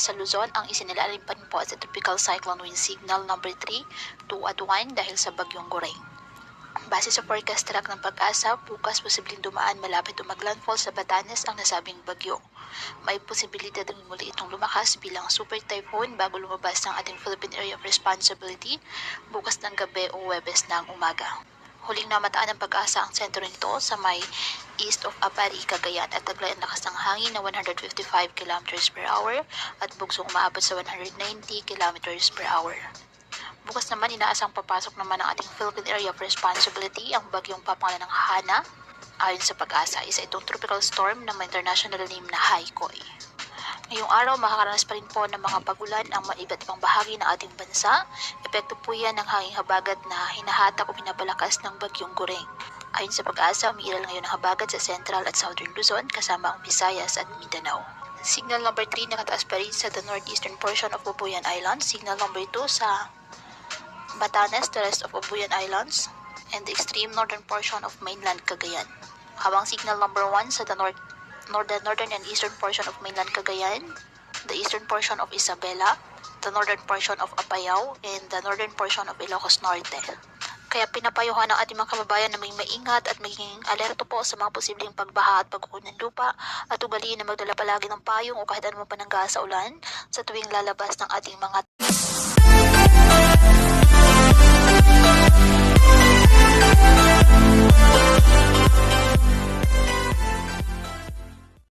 sa Luzon ang isinilalim pa po sa tropical cyclone wind signal number 3, 2 at 1 dahil sa bagyong Goreng. Base sa forecast track ng pag-asa, bukas posibleng dumaan malapit o maglandfall sa Batanes ang nasabing bagyo. May posibilidad rin muli itong lumakas bilang super typhoon bago lumabas ng ating Philippine Area of Responsibility bukas ng gabi o Webes ng umaga. Huling namataan ng pag-asa ang sentro nito sa may east of Apari, Cagayan at taglay ang lakas ng hangin na 155 km per hour at bugsong umaabot sa 190 km per hour. Bukas naman inaasang papasok naman ng ating Philippine Area of Responsibility ang bagyong papangalan ng Hana. Ayon sa pag-asa, isa itong tropical storm na may international name na Haikoi. Ngayong araw, makakaranas pa rin po ng mga pagulan ang mga iba't ibang bahagi ng ating bansa. Epekto po yan ng hanging habagat na hinahatak o pinapalakas ng bagyong Goreng. Ayon sa pag-asa, umiiral ngayon ang habagat sa Central at Southern Luzon kasama ang Visayas at Mindanao. Signal number 3 nakataas pa rin sa the northeastern portion of Bubuyan Island. Signal number 2 sa Batanes, the rest of Bubuyan Islands, and the extreme northern portion of mainland Cagayan. Habang signal number 1 sa the north, northern, northern and eastern portion of mainland Cagayan, the eastern portion of Isabela, the northern portion of Apayao, and the northern portion of Ilocos Norte. Kaya pinapayuhan ng ating mga kababayan na may maingat at maging alerto po sa mga posibleng pagbaha at pagkukunan lupa at ugaliin na magdala palagi ng payong o kahit anumang panangga sa ulan sa tuwing lalabas ng ating mga